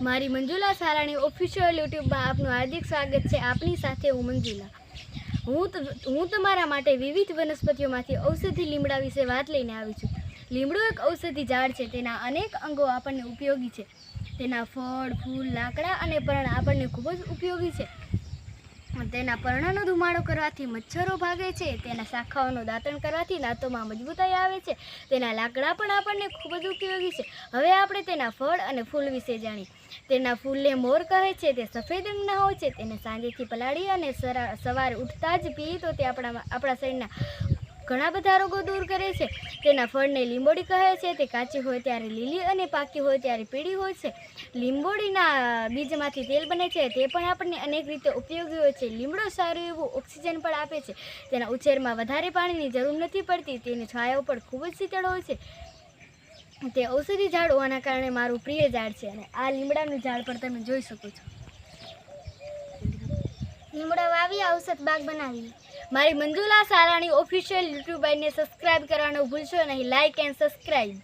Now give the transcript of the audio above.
મારી મંજુલા સારાણી ઓફિશિયલ યુટ્યુબમાં આપનું હાર્દિક સ્વાગત છે. આપની સાથે હું મંજુલા. હું હું તમારા માટે વિવિધ વનસ્પતિઓમાંથી ઔષધિ લીમડા વિશે વાત લઈને આવી છું. લીમડો એક ઔષધિ ઝાડ છે. તેના અનેક અંગો આપણને ઉપયોગી છે. તેના ફળ, ફૂલ, લાકડા અને પર્ણ આપણને ખૂબ જ ઉપયોગી છે. તેના પર્ણનો ધુમાડો કરવાથી મચ્છરો ભાગે છે. તેના શાખાઓનું દાંતણ કરવાથી દાંતોમાં મજબૂતાઈ આવે છે. તેના લાકડા પણ આપણને ખૂબ જ ઉપયોગી છે. હવે આપણે તેના ફળ અને ફૂલ વિશે જાણીએ. તેના ફૂલને મોર કહે છે, તે સફેદ રંગના હોય છે. તેને સાંજેથી પલાળી અને સવારે ઉઠતા જ પીએ તો તે આપણા આપણા શરીરના ઘણા બધા રોગો દૂર કરે છે. તેના ફળને લીંબોડી કહે છે. તે કાચી હોય ત્યારે લીલી અને પાકી હોય ત્યારે પીળી હોય છે. લીંબોડીના બીજમાંથી તેલ બને છે. તે પણ આપણને અનેક રીતે ઉપયોગી હોય છે. લીમડો સારું એવું ઓક્સિજન પણ આપે છે. તેના ઉછેરમાં વધારે પાણીની જરૂર નથી પડતી. તેની છાયા ઉપર ખૂબ જ શીતળ હોય છે. તે ઔષધિ ઝાડ હોવાના કારણે મારું પ્રિય ઝાડ છે અને આ લીમડાનું ઝાડ પણ તમે જોઈ શકો છો. લીમડા વાવી ઔષધ બાગ બનાવી મારી મંજુલા સારાણી ઓફિશિયલ યુટ્યુબ આઈને સબસ્ક્રાઇબ કરવાનું ભૂલશો નહીં. Like and subscribe